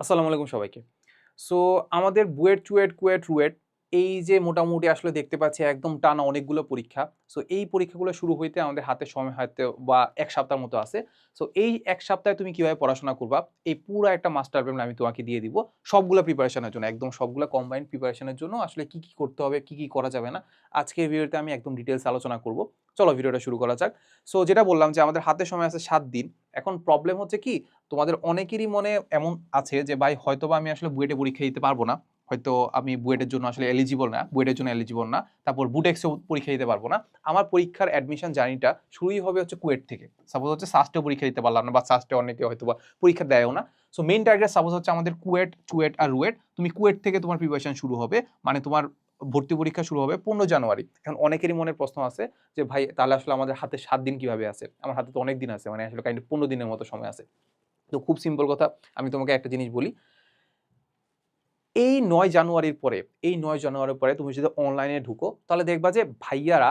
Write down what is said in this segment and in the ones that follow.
আসসালামু আলাইকুম সবাইকে। সো আমাদের বুয়েট চুয়েট কুয়েট রুয়েট এই যে মোটামুটি আসলে দেখতে পাচ্ছি একদম টানা অনেকগুলো পরীক্ষা। সো এই পরীক্ষাগুলো শুরু হইতে আমাদের হাতে সময় হয়তো বা এক সপ্তাহের মতো আছে। সো এই এক সপ্তাহে তুমি কীভাবে পড়াশোনা করবা? এই পুরো একটা মাস্টার প্ল্যান আমি তোমাকে দিয়ে দিব। সবগুলো প্রিপারেশনের জন্য, একদম সবগুলো কম্বাইন্ড প্রিপারেশনের জন্য আসলে কি কি করতে হবে, কি কি করা যাবে না, আজকের ভিডিওতে আমি একদম ডিটেলস আলোচনা করব। চলো ভিডিওটা শুরু করা যাক। সো যেটা বললাম যে আমাদের হাতে সময় আছে সাত দিন। এখন প্রবলেম হচ্ছে কি, তোমাদের অনেকেরই মনে এমন আছে যে, ভাই, হয়তোবা আমি আসলে বুয়েটে পরীক্ষা দিতে পারব না। হয়তো আমি বুয়েটের জন্য আসলে এলিজিবল না, বুয়েটের জন্য এলিজিবল না, তারপর বুটেক্সেও পরীক্ষা দিতে পারব না। আমার পরীক্ষার অ্যাডমিশন জার্নিটা শুরুই হবে হচ্ছে কুয়েট থেকে। সাপোজ হচ্ছে সাস্টে পরীক্ষা দিতে পারলাম না বা সাস্টে অনেকে হয়তো বা পরীক্ষা দেয়ও না। সো মেন টার্গেট সাপোজ হচ্ছে আমাদের কুয়েট, চুয়েট আর রুয়েট। তুমি কুয়েট থেকে তোমার প্রিপারেশন শুরু হবে মানে তোমার ভর্তি পরীক্ষা শুরু হবে পনেরো জানুয়ারি। এখন অনেকেরই মনে প্রশ্ন আছে যে, ভাই, তাহলে আসলে আমাদের হাতে সাত দিন কীভাবে আছে? আমার হাতে তো অনেক দিন আছে মানে আসলে কাইন্ড পনেরো দিনের মতো সময় আছে। তো খুব সিম্পল কথা, আমি তোমাকে একটা জিনিস বলি। এই নয় জানুয়ারির পরে, এই নয় জানুয়ারির পরে তুমি যদি অনলাইনে ঢুকো, তাহলে দেখবা যে ভাইয়ারা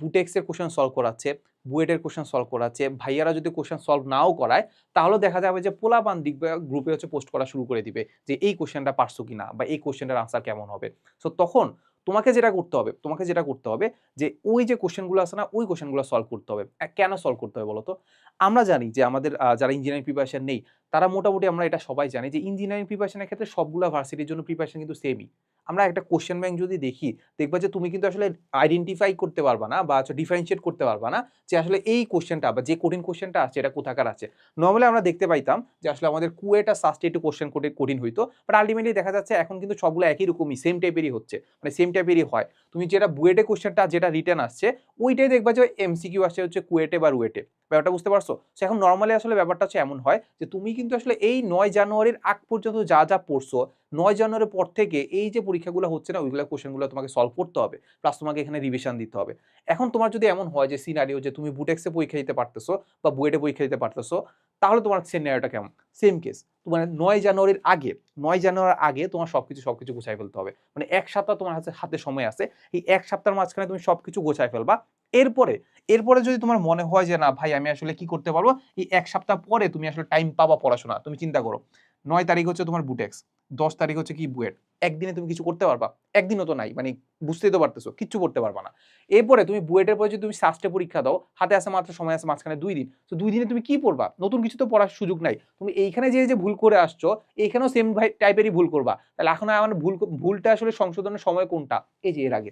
বুটেক্সের কোশ্চেন সলভ করাচ্ছে বুয়েটের কোশ্চেন সলভ করাচ্ছে। ভাইয়ারা যদি কোশ্চেন সলভ নাও করায়, তাহলে দেখা যাবে যে পোলাপান দিক গ্রুপে হচ্ছে পোস্ট করা শুরু করে দিবে যে এই কোশ্চেনটা পারছ কিনা বা এই কোশ্চেনটার আনসার কেমন হবে। সো তখন তোমাকে যেটা করতে হবে, তোমাকে যেটা করতে হবে যে ওই যে কোশ্চেনগুলো আছে না, ওই কোশ্চেনগুলো সলভ করতে হবে। কেন সলভ করতে হবে বলতো? আমরা জানি যে আমাদের যারা ইঞ্জিনিয়ারিং প্রিপারেশন নেই, তারা মোটামুটি আমরা এটা সবাই জানি যে ইঞ্জিনিয়ারিং প্রিপারেশনের ক্ষেত্রে সবগুলো ভার্সিটির জন্য প্রিপারেশন কিন্তু সেমই আমরা একটা কোশ্চেন ব্যাংক যদি দেখি, দেখবা যে তুমি কিন্তু আসলে আইডেন্টিফাই করতে পারবা না বা ডিফারেন্সিয়েট করতে পারবা না যে আসলে এই কোশ্চেনটা বা যে কঠিন কোশ্চেনটা আছে এটা কোথাকার আছে। নর্মালি আমরা দেখতে পাইতাম যে আসলে আমাদের কুয়েটা সাস্টে একটু কোশ্চেন কঠিন হইতো বাট আলটিমেটলি দেখা যাচ্ছে এখন কিন্তু সবগুলো একই রকমই সেম টাইপেরই হচ্ছে মানে সেম টাইপেরই হয়। তুমি যেটা বুয়েটে কোশ্চেনটা যেটা রিটার্ন আসছে, ওইটাই দেখবা যে এমসিকিউ আসছে হচ্ছে কুয়েটে বা রুয়েটে। ব্যাপারটা বুঝতে পারছ? সো এখন নর্মালি আসলে ব্যাপারটা হচ্ছে এমন হয় যে তুমি কিন্তু আসলে এই নয় জানুয়ারির আগ পর্যন্ত যা যা পড়ছো নয় জানুয়ারির পর থেকে এই যে পরীক্ষাগুলো হচ্ছে না, ওইগুলো কোশ্চেনগুলো তোমাকে সলভ করতে হবে। প্লাস তোমাকে এখানে রিভিশন দিতে হবে। এখন তোমার যদি এমন হয় যে সিনারিও যে তুমি বুটেক্সে পরীক্ষা দিতে পারতেছো বা বুয়েটে পরীক্ষা দিতে পারতেছো, তাহলে তোমার সিনারিওটা কেমন? সেম কেস তোমার নয় জানুয়ারির আগে, নয় জানুয়ারির আগে তোমার সবকিছু সবকিছু গোছায় ফেলতে হবে। মানে এক সপ্তাহ তোমার হাতে হাতে সময় আছে। এই এক সপ্তাহের মাঝখানে তুমি সবকিছু গোছায় ফেলবা। এরপরে এরপরে যদি তোমার মনে হয় যে না, ভাই, আমি আসলে কি করতে পারব? এই এক সপ্তাহ পরে তুমি আসলে টাইম পাবা পড়াশোনা। তুমি চিন্তা করো। নয় তারিখ হচ্ছে তোমার বুটেক্স দশ তারিখ হচ্ছে কি বুয়েট। একদিনে তুমি কিছু করতে পারবা, একদিনও তো নাই মানে বুঝতেই তো পারতেছো, কিচ্ছু করতে পারবা না। এরপরে তুমি বুয়েটের পরে যদি তুমি সাস্টে পরীক্ষা দাও, হাতে আসে মাত্র সময় আসে মাঝখানে দুই দিন, তো দুই দিনে তুমি কি পড়বা? নতুন কিছু তো পড়ার সুযোগ নাই। তুমি এইখানে যে যে ভুল করে আসছো, এইখানেও সেম টাইপেরই ভুল করবা। তাহলে এখন আমার ভুল ভুলটা আসলে সংশোধনের সময় কোনটা? এই যে এর আগে।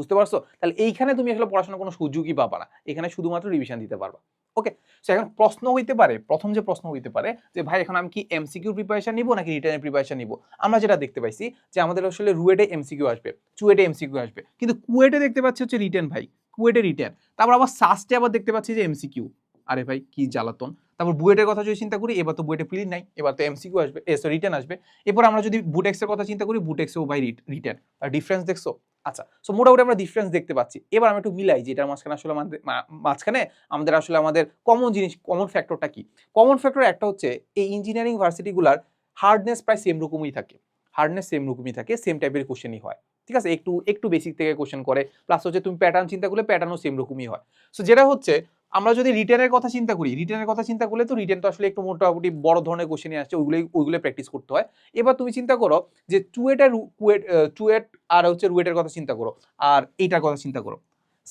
বুঝতে পারছ? তাহলে এইখানে তুমি আসলে পড়াশোনার কোনো সুযোগই পাবা না। এখানে শুধুমাত্র রিভিশন দিতে পারবা। ওকে সো এখন প্রশ্ন হইতে পারে, প্রথম যে প্রশ্ন হইতে পারে যে, ভাই, এখন আমি কি এমসিকিউ প্রিপারেশন নিব নাকি রিটার্নের প্রিপারেশন নিব? আমরা যেটা দেখতে পাইছি যে, আমাদের আসলে রুয়েটে এমসিকিউ আসবে চুয়েটে এমসিকিউ আসবে। কিন্তু কুয়েটে দেখতে পাচ্ছি হচ্ছে রিটার্ন ভাই। কুয়েটে রিটার্ন তারপর আবার সাস্টে আবার দেখতে পাচ্ছি যে এমসিকিউ আরে ভাই, কি জ্বালাতন। তারপর বুয়েটের কথা যদি চিন্তা করি, এবার তো বুয়েটে প্রিলি নাই, এবার তো এমসিকিউ আসবে, এ রিটার্ন আসবে। এরপর আমরা যদি বুটেক্সের কথা চিন্তা করি বুটেক্সেও ভাই রিটার্ন আর ডিফারেন্স দেখছ? আচ্ছা সো মোটামুটি আমরা ডিফারেন্স দেখতে পাচ্ছি। এবার আমি একটু মিলাই যে এটার মাঝখানে আসলে আমাদের মাঝখানে আমাদের আসলে আমাদের কমন জিনিস কমন ফ্যাক্টরটা কি? কমন ফ্যাক্টর একটা হচ্ছে এই ইঞ্জিনিয়ারিং ভার্সিটিগুলার হার্ডনেস প্রায় সেম রকমই থাকে। হার্ডনেস সেম রকমই থাকে সেম টাইপের কোশ্চেনই হয়। ঠিক আছে? একটু একটু বেসিক থেকে কোশ্চেন করে। প্লাস হচ্ছে তুমি প্যাটার্ন চিন্তা করলে প্যাটার্নও সেম রকমই হয়। সো যেটা হচ্ছে, আমরা যদি রিটার্নের কথা চিন্তা করি রিটার্নের কথা চিন্তা করলে তো রিটার্ন তো আসলে একটু মোটামুটি বড় ধরনের কোশ্চেনে আসছে, ওইগুলোই, ওইগুলো প্র্যাকটিস করতে হয়। এবার তুমি চিন্তা করো যে টুয়েট আর কুয়েট টুয়েট আর হচ্ছে রুয়েটের কথা চিন্তা করো, আর এইটার কথা চিন্তা করো।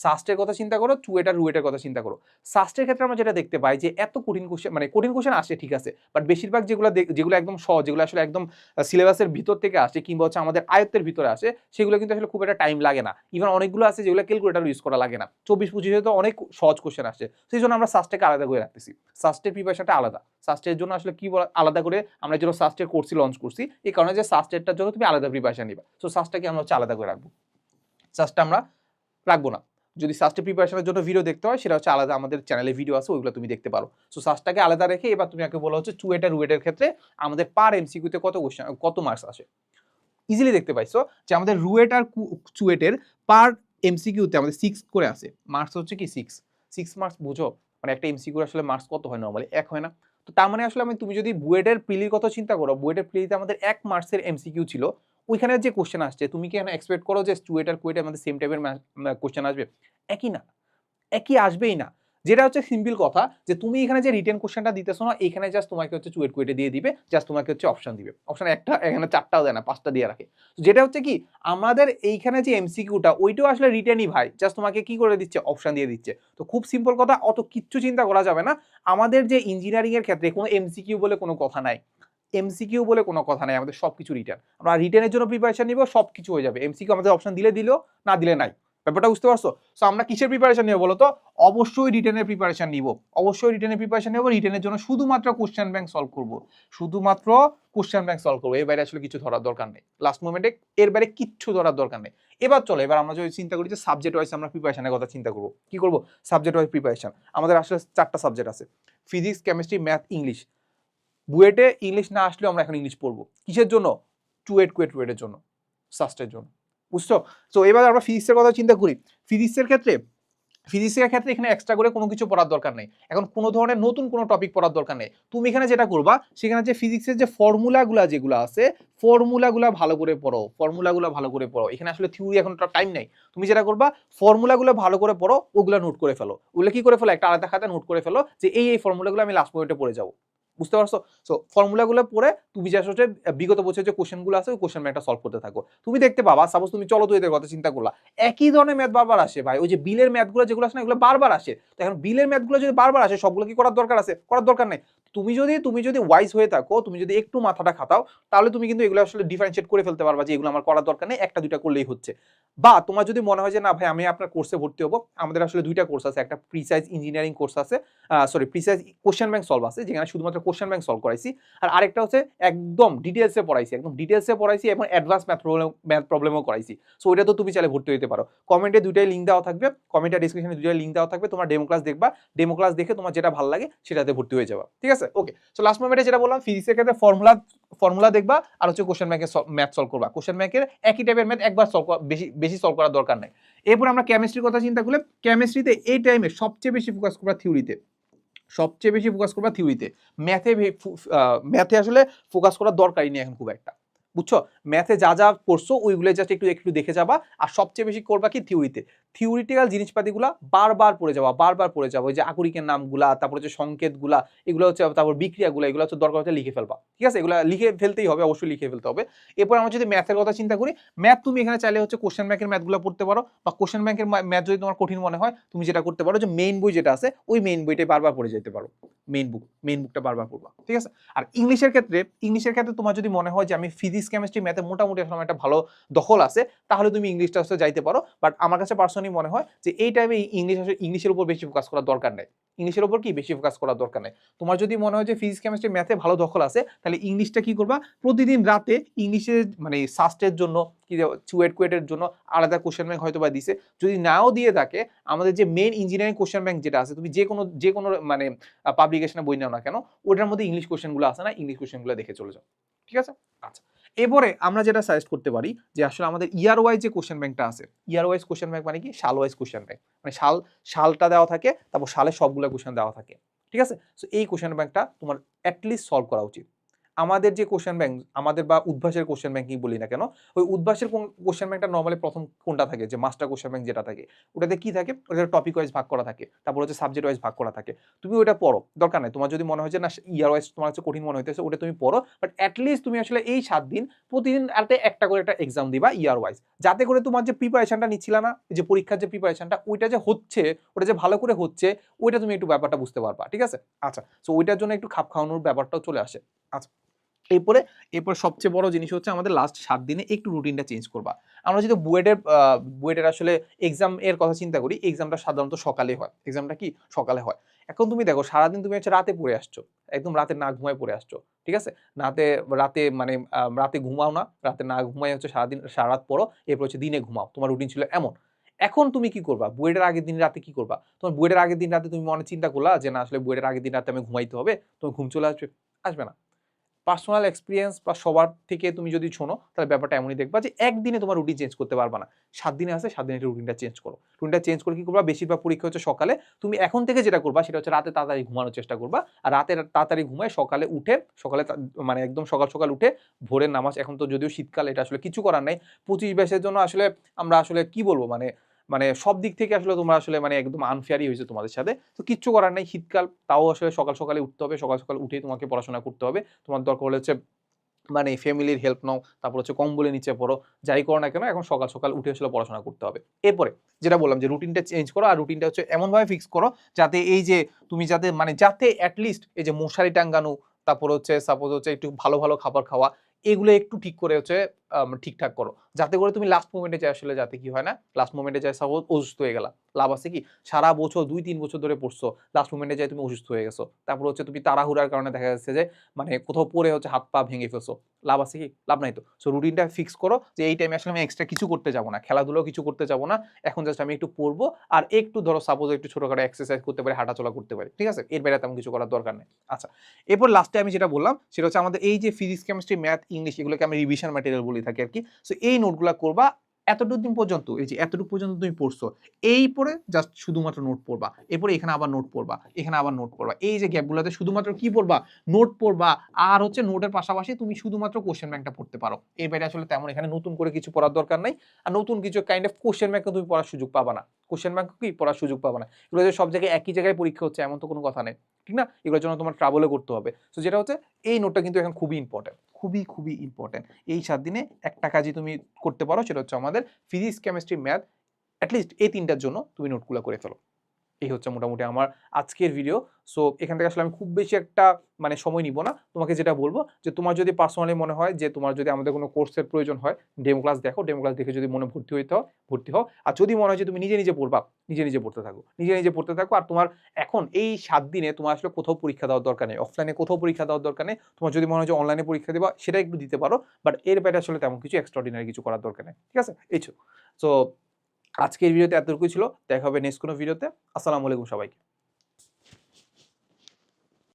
সাস্টের কথা চিন্তা করো টুয়েট আর রুয়েটের কথা চিন্তা করো। সাস্টের ক্ষেত্রে আমরা যেটা দেখতে পাই যে, এত কঠিন কোশ্চেন মানে কঠিন কোশ্চেন আসে, ঠিক আছে। বাট বেশিরভাগ যেগুলো যেগুলো একদম সহজ, যেগুলো আসলে একদম সিলেবাসের ভিতর থেকে আসে, কিংবা হচ্ছে আমাদের আয়ত্তের ভিতরে আসে, সেগুলো কিন্তু আসলে খুব একটা টাইম লাগে না। ইভেন অনেকগুলো আছে যেগুলো ক্যালকুলেটার ইউজ করা লাগে না। চব্বিশ পঁচিশে তো অনেক সহজ কোশ্চেন আসে। সেই জন্য আমরা সাস্টেকে আলাদা করে রাখতেছি। সাস্টের প্রিপারেশনটা আলাদা। সাস্টের জন্য আসলে কি আলাদা করে আমরা যেন সাস্টের কোর্সই লঞ্চ করছি, এই কারণে যে সাস্টেরটার জন্য তুমি আলাদা প্রিপারেশন নিবা। সো সাস্টটাকে আমরা হচ্ছে আলাদা করে রাখব। সাস্টটা আমরা রাখব না। যদি সাস্টে প্রিপারেশনের জন্য ভিডিও দেখতে হয়, সেটা হচ্ছে আলাদা আমাদের চ্যানেলে ভিডিও আছে, ওইগুলো তুমি দেখতে পারো। সো সাস্টটাকে আলাদা রেখে এবার তুমি আগে বলা হচ্ছে চুয়েট আর রুয়েটের ক্ষেত্রে আমাদের পার এমসিকিউতে কত কত মার্কস আসে। ইজিলি দেখতে পাইছো যে আমাদের রুয়েট আর চুয়েটের পার এমসিকিউতে আমাদের সিক্স করে আসে। মার্কস হচ্ছে কি সিক্স সিক্স মার্কস বুঝো? মানে একটা এমসিকিউর আসলে মার্কস কত হয় নর্মালি এক হয় না। তো তার মানে আসলে আমি তুমি যদি বুয়েটের প্রিলির কথা চিন্তা করো, বুয়েটের প্রিলিতে আমাদের এক মার্কসের এমসিকিউ ছিল। ওইখানে যে কোশ্চেন আসছে, তুমি কি এখানে এক্সপেক্ট করো যে চুয়েট আর কুয়েটে আমাদের সেম টাইপের কোশ্চেন আসবে? একই না। একই আসবেই না। যেটা হচ্ছে সিম্পল কথা যে তুমি এখানে যে রিটেন কোশ্চেনটা দিতেছো না, এখানে জাস্ট তোমাকে হচ্ছে চুয়েট কুয়েটে দিয়ে দিবে জাস্ট তোমাকে হচ্ছে অপশন দিবে। অপশন একটা, এখানে চারটাও দেয় না, পাঁচটা দিয়ে রাখে। যেটা হচ্ছে কি, আমাদের এইখানে যে এমসিকিউটা ওইটাও আসলে রিটেনই ভাই। জাস্ট তোমাকে কি করে দিচ্ছে? অপশন দিয়ে দিচ্ছে। তো খুব সিম্পল কথা, অত কিচ্ছু চিন্তা করা যাবে না। আমাদের যে ইঞ্জিনিয়ারিংয়ের ক্ষেত্রে কোনো এমসিকিউ বলে কোনো কথা নাই। এমসিকিউ বলে কোনো কথা নাই, আমাদের সব কিছু রিটার্ন আমরা রিটার্নের জন্য প্রিপারেশন নিব সব কিছু হয়ে যাবে। এমসিকিউ আমাদের অপশন দিলে দিলো, না দিলে নাই। ব্যাপারটা বুঝতে পারছ? সো আমরা কিসের প্রিপারেশন নেব বলো তো অবশ্যই রিটার্নের প্রিপারেশন নিব। অবশ্যই রিটেনের প্রিপারেশন নেব রিটেনের জন্য শুধুমাত্র কোশ্চেন ব্যাংক সলভ করব। শুধুমাত্র কোশ্চেন ব্যাংক সলভ করব। এর বাইরে আসলে কিছু ধরার দরকার নেই। লাস্ট মোমেন্টে এর বাইরে কিচ্ছু ধরার দরকার নেই। এবার চলো, এবার আমরা যদি চিন্তা করি যে সাবজেক্ট ওয়াইজ আমরা প্রিপারেশনের কথা চিন্তা করব। কি করব? সাবজেক্ট ওয়াইজ প্রিপারেশন আমাদের আসলে চারটা সাবজেক্ট আছে। ফিজিক্স কেমিস্ট্রি ম্যাথ ইংলিশ বুয়েটে ইংলিশ না আসলেও আমরা এখন ইংলিশ পড়ব। কিসের জন্য? টুয়েট কুয়েট টুয়েটের জন্য, সাস্টের জন্য। বুঝছ? তো এবার আমরা ফিজিক্সের কথা চিন্তা করি। ফিজিক্সের ক্ষেত্রে ফিজিক্সের ক্ষেত্রে এখানে এক্সট্রা করে কোনো কিছু পড়ার দরকার নেই। এখন কোনো ধরনের নতুন কোনো টপিক পড়ার দরকার নেই। তুমি এখানে যেটা করবা, সেখানে যে ফিজিক্সের যে ফর্মুলাগুলা যেগুলো আছে ফর্মুলাগুলা ভালো করে পড়ো ফর্মুলাগুলো ভালো করে পড়ো। এখানে আসলে থিওরি এখন টাইম নেই। তুমি যেটা করবা ফর্মুলাগুলো ভালো করে পড়ো, ওগুলো নোট করে ফেলো। ওগুলো কি করে ফেলো? একটা আলাদা খাতা নোট করে ফেলো যে এই এই ফর্মুলাগুলো আমি লাস্ট পয়েন্টে পড়ে যাব। বুঝতে পারছ? সো ফর্মুলাগুলো পড়ে তুমি যা হচ্ছে বিগত বছর যে কোশ্চেনগুলো আছে, ওই কোশ্চেন ব্যাংকটা সলভ করতে থাকো। তুমি দেখতে পাবা সাপোজ তুমি চলো তো এদের কথা চিন্তা করলা, একই ধরনের ম্যাথ বারবার আসে ভাই। ওই যে বিলের ম্যাথগুলো যেগুলো আসে না, এগুলো বারবার আসে। তো এখন বিলের ম্যাথগুলো যদি বারবার আসে, সবগুলো কি করার দরকার আছে? করার দরকার নেই। তুমি যদি তুমি যদি ওয়াইজ হয়ে থাকো, তুমি যদি একটু মাথাটা খাতাও তাহলে তুমি কিন্তু এগুলো আসলে ডিফারেন্সিয়েট করে ফেলতে পারবা যে এগুলো আমার করার দরকার নেই, একটা, দুইটা করলেই হচ্ছে। বা তোমার যদি মনে হয় যে, না ভাই, আমি আপনার কোর্সে ভর্তি হব। আমাদের আসলে দুইটা কোর্স আছে, একটা প্রিসাইজ ইঞ্জিনিয়ারিং কোর্স আছে sorry precise question bank solve আছে, যেখানে শুধুমাত্র কোশ্চেন ব্যাংক সলভ করাইছি। আর আরেকটা হচ্ছে একদম ডিটেলসে পড়াইছি, একদম ডিটেলসে পড়াইছি এবং অ্যাডভান্স ম্যাথ প্রবলেম ম্যাথ প্রবলেমও করাইছি। সো ওইটা তো তুমি চাইলে ভর্তি হতে পারো। কমেন্টে দুইটাই লিঙ্ক দেওয়া থাকবে কমেন্টে ডিসক্রিপশনে দুইটাই লিঙ্ক দেওয়া থাকবে, তোমার ডেমো ক্লাস দেখবা ডেমো ক্লাস দেখে তোমার যেটা ভালো লাগে, সেটাতে ভর্তি হয়ে যাবে। ঠিক আছে? ওকে সো লাস্ট মোমেন্টে যেটা বললাম ফিজিক্সের ক্ষেত্রে ফর্মুলা ফর্মুলা দেখবা আর হচ্ছে কোশ্চেন ব্যাংকের ম্যাথ সলভ করবা। কোশ্চেন ব্যাংকের একই টাইপের ম্যাথ একবার সলভ বেশি বেশি সলভ করার দরকার নাই। এরপর আমরা কেমিস্ট্রির কথা চিন্তা করলে কেমিস্ট্রিতে এই টাইমে সবচেয়ে বেশি ফোকাস করবা থিওরিতে সবচেয়ে বেশি ফোকাস করবা থিওরিতে ম্যাথে ম্যাথে আসলে ফোকাস করার দরকারই নেই এখন খুব একটা। বুঝছ? ম্যাথে যা যা পড়ছো ওইগুলো জাস্ট একটু একটু দেখে যাবা। আর সবচেয়ে বেশি করবা কি? থিওরিতে থিওরিটিক্যাল জিনিসপাতিগুলা বারবার পড়ে যাওয়া বারবার পড়ে যাব। ওই যে আকরিকের নামগুলা, তারপর হচ্ছে সংকেতগুলা, এগুলো হচ্ছে, তারপর বিক্রিয়াগুলো, এগুলো হচ্ছে দরকার হচ্ছে লিখে ফেলবা। ঠিক আছে? এগুলো লিখে ফেলতেই হবে, অবশ্যই লিখে ফেলতে হবে। এরপর আমরা যদি ম্যাথের কথা চিন্তা করি ম্যাথ তুমি এখানে চাইলে হচ্ছে কোশ্চেন ব্যাংকের ম্যাথগুলো পড়তে পারো, বা কোশ্চেন ব্যাংকের ম্যাথ যদি তোমার কঠিন মনে হয়, তুমি যেটা করতে পারো যে মেইন বই যেটা আছে, ওই মেইন বইটাই বারবার পড়ে যেতে পারো। মেইন বুক মেইন বুকটা বারবার পড়বা। ঠিক আছে? আর ইংলিশের ক্ষেত্রে ইংলিশের ক্ষেত্রে তোমার যদি মনে হয় যে আমি ফিজিক্স কেমিস্ট্রি ম্যাথে মোটামুটি এখন একটা ভালো দখল আছে। তাহলে তুমি ইংলিশটা হচ্ছে যাইতে পারো। বাট আমার কাছে পার্সোনালি মনে হয় যে এই টাইমে ইংলিশ আসলে ইংলিশের উপর বেশি ফোকাস করার দরকার নেই। ইংলিশের উপর কি বেশি ফোকাস করার দরকার নেই? তোমার যদি মনে হয় যে ফিজিক্স কেমিস্ট্রি ম্যাথে ভালো দখল আছে, তাহলে ইংলিশটা কি করবা? প্রতিদিন রাতে ইংলিশের মানে সাস্টের জন্য, কি চুয়েট কুয়েটের জন্য আলাদা কোশ্চেন ব্যাংক হয়তো বা দিছে। যদি নাও দিয়ে থাকে, আমাদের যে মেন ইঞ্জিনিয়ারিং কোশ্চেন ব্যাংক যেটা আছে, তুমি যে কোনো যে কোনো মানে পাবলিকেশনে বই নাও না কেন, ওটার মধ্যে ইংলিশ কোশ্চেনগুলো আছে না ইংলিশ কোশ্চেনগুলো দেখে চলে যাও। ঠিক আছে? আচ্ছা। এরপরে আমরা যেটা সাজেস্ট করতে পারি যে আসলে আমাদের ইয়ার ওয়াইজ যে কোশ্চেন ব্যাংকটা আছে ইয়ার ওয়াইজ কোশ্চেন ব্যাংক মানে কি? সাল ওয়াইজ কোশ্চেন ব্যাংক মানে সাল, সালটা দেওয়া থাকে, তারপর সালে সবগুলো কোশ্চেন দেওয়া থাকে। ঠিক আছে? সো এই কোশ্চেন ব্যাংকটা তোমার অ্যাটলিস্ট সলভ করা উচিত। আমাদের যে কোশ্চেন ব্যাংক আমাদের বা উদ্ভাসের কোশ্চেন ব্যাংকই বলি না কেন, ওই উদ্ভাসের কোশ্চেন ব্যাংকটা নর্মালি প্রথম কোনটা থাকে? যে মাস্টার কোশ্চেন ব্যাংক যেটা থাকে। ওটাতে কি থাকে? ওটা টপিক ওয়াইজ ভাগ করা থাকে। তারপর হচ্ছে সাবজেক্ট ওয়াইজ ভাগ করা থাকে। তুমি ওটা পড়ো। দরকার নেই। তোমার যদি মনে হয় যে, না ইয়ার ওয়াইজ তোমার হচ্ছে কঠিন মনে হইতেছে, ওটা তুমি পড়ো। বাট অ্যাটলিস্ট তুমি আসলে এই সাত দিন প্রতিদিন একটা একটা করে একটা এক্সাম দিবা ইয়ার ওয়াইজ যাতে করে তোমার যে প্রিপারেশনটা নিচ্ছিল না, যে পরীক্ষার যে প্রিপারেশনটা ওইটা যে হচ্ছে, ওটা যে ভালো করে হচ্ছে, ওইটা তুমি একটু ব্যাপারটা বুঝতে পারবা। ঠিক আছে? আচ্ছা। সো ওইটার জন্য একটু খাপ খাওয়ানোর ব্যাপারটাও চলে আসে। আচ্ছা। এরপরে, এরপর সবচেয়ে বড় জিনিস হচ্ছে আমাদের লাস্ট সাত দিনে একটু রুটিনটা চেঞ্জ করবা। আমরা যদি বুয়েটের বুয়েটের আসলে এক্সাম এর কথা চিন্তা করি এক্সামটা সাধারণত সকালে হয়। এক্সামটা কি? সকালে হয়। এখন তুমি দেখো, সারাদিন তুমি হচ্ছে রাতে পড়ে আসছো। একদম রাতে না ঘুমায় পড়ে আসছো, ঠিক আছে? রাতে রাতে মানে রাতে ঘুমাও না, রাতে না ঘুমাই হচ্ছে সারাদিন সারা রাত পড়ো, এরপর হচ্ছে দিনে ঘুমাও। তোমার রুটিন ছিল এমন। এখন তুমি কি করবা? বুয়েটের আগের দিন রাতে কি করবা? তোমার বুয়েটের আগের দিন রাতে তুমি মনে চিন্তা করলা যে না, আসলে বুয়েটের আগের দিন রাতে আমি ঘুমাইতে হবে, তোমার ঘুম চলে আসবে আসবে না। পার্সোনাল এক্সপিরিয়েন্স বা সবার থেকে তুমি যদি শোনো তাহলে ব্যাপারটা এমনই দেখবা যে একদিনে তোমার রুটিন চেঞ্জ করতে পারবা না। সাত দিনে আসে, সাত দিনের রুটিনটা চেঞ্জ করো। রুটিনটা চেঞ্জ করে কি করবা? বেশিরভাগ পরীক্ষা হচ্ছে সকালে। তুমি এখন থেকে যেটা করবা, সেটা হচ্ছে রাতে তাড়াতাড়ি ঘুমানোর চেষ্টা করবা। আর রাতে তাড়াতাড়ি ঘুমায় সকালে উঠে, সকালে মানে একদম সকাল সকাল উঠে ভোরের নামাজ। এখন তো যদিও শীতকাল, এটা আসলে কিছু করার নাই। পঁচিশ বাইশের জন্য আসলে আমরা আসলে কি বলব? মানে মানে সব দিক থেকে আসলে তোমরা আসলে মানে একদম আনফেয়ারই হয়েছে তোমাদের সাথে। তো কিচ্ছু করার নাই, শীতকাল, তাও আসলে সকাল সকালে উঠতে হবে, সকাল সকাল উঠেই তোমাকে পড়াশোনা করতে হবে। তোমার দরকার হলে হচ্ছে মানে ফ্যামিলির হেল্প নাও, তারপর হচ্ছে কম্বলের নিচে পড়ো, যাই করো না কেন, এখন সকাল সকাল উঠে আসলে পড়াশোনা করতে হবে। এরপরে যেটা বললাম যে রুটিনটা চেঞ্জ করো, আর রুটিনটা হচ্ছে এমনভাবে ফিক্স করো যাতে এই যে তুমি যাতে মানে যাতে অ্যাটলিস্ট এই যে মশারি টাঙ্গানো তারপর হচ্ছে সাপোজ হচ্ছে একটু ভালো ভালো খাবার খাওয়া, এগুলো একটু ঠিক করে হচ্ছে ঠিকঠাক করো। যাতে করে তুমি লাস্ট মোমেন্টে যাই আসলে যাতে কি হয় না লাস্ট মোমেন্টে যাই সাপোজ অসুস্থ হয়ে গেলা। লাভ আছে কি? সারা বছর, দুই, তিন বছর ধরে পড়ছো লাস্ট মোমেন্টে যাই তুমি অসুস্থ হয়ে গেছো। তারপর হচ্ছে তুমি তাড়াহুড়ার কারণে দেখা যাচ্ছে যে মানে কোথাও পড়ে হচ্ছে হাত পা ভেঙে ফেলছো। লাভ আছে কি? লাভ নাই তো। সো রুটিনটা ফিক্স করো যে এই টাইমে আসলে আমি এক্সট্রা কিছু করতে যাব না। খেলাধুলো কিছু করতে যাব না। এখন জাস্ট আমি একটু পড়ব। আর একটু ধরো সাপোজ একটু ছোটোখাটো এক্সারসাইজ করতে পারি, হাঁটাচলা করতে পারি। ঠিক আছে? এর বাইরে তেমন কিছু করার দরকার নেই। আচ্ছা। এরপর লাস্টে আমি যেটা বললাম, সেটা হচ্ছে আমাদের এই যে ফিজিক্স কেমিস্ট্রি ম্যাথ ইংলিশ এগুলোকে আমি রিভিশন ম্যাটেরিয়াল বলে থাকি আর কি সো এই নোটগুলো করবা এতটুকু দিন পর্যন্ত, এই যে এতটুকু পর্যন্ত তুমি পড়ছো, এই পরে জাস্ট শুধুমাত্র নোট পড়বা, এরপরে এখানে আবার নোট পড়বা, এখানে আবার নোট পড়বা, এই যে গ্যাপগুলোতে শুধুমাত্র কি পড়বা? নোট পড়বা, আর হচ্ছে নোটের পাশাপাশি তুমি শুধুমাত্র কোশ্চেন ব্যাংকটা পড়তে পারো। এই বাইরে আসলে তেমন এখানে নতুন করে কিছু পড়ার দরকার নাই, আর নতুন কিছু কাইন্ড অফ কোশ্চেন ব্যাংকও তুমি পড়ার সুযোগ পাবা না। কোশ্চেন ব্যাংক কি? পড়ার সুযোগ পাবা না। এগুলো যে সব জায়গায় একই জায়গায় পরীক্ষা হচ্ছে, এমন তো কোনো কথা নেই, ঠিক না? এগুলোর জন্য তোমার ট্রাভেলও করতে হবে। তো যেটা হচ্ছে, এই নোটটা কিন্তু এখন খুবই ইম্পর্টেন্ট খুবই খুবই ইম্পর্ট্যান্ট এই সাত দিনে একটা কাজই তুমি করতে পারো, সেটা হচ্ছে আমাদের ফিজিক্স কেমিস্ট্রি ম্যাথ অ্যাটলিস্ট এই তিনটার জন্য তুমি নোটগুলো করে ফেলো। এই হচ্ছে মোটামুটি আমার আজকের ভিডিও সো এখান থেকে আসলে আমি খুব বেশি একটা মানে সময় নিব না। তোমাকে যেটা বলব যে, তোমার যদি পার্সোনালি মনে হয় যে, তোমার যদি আমাদের কোনো কোর্সের প্রয়োজন হয় ডেমো ক্লাস দেখো। ডেমো ক্লাস দেখে যদি মনে ভর্তি হইতে হয়, ভর্তি হও। আর যদি মনে হয় যে, তুমি নিজে নিজে পড়বা, নিজে নিজে পড়তে থাকো, নিজে নিজে পড়তে থাকো। আর তোমার এখন এই সাত দিনে তোমার আসলে কোথাও পরীক্ষা দেওয়ার দরকার নেই। অফলাইনে কোথাও পরীক্ষা দেওয়ার দরকার নেই। তোমার যদি মনে হয় যে অনলাইনে পরীক্ষা দেবা, সেটা একটু দিতে পারো। বাট এর বাইরে আসলে তেমন কিছু এক্সট্রাঅর্ডিনারি কিছু করার দরকার নেই। ঠিক আছে? এই সো আজকের ভিডিওতে এতটুকুই ছিল। দেখা হবে নেক্সট কোনো ভিডিওতে। আসসালামু আলাইকুম সবাইকে।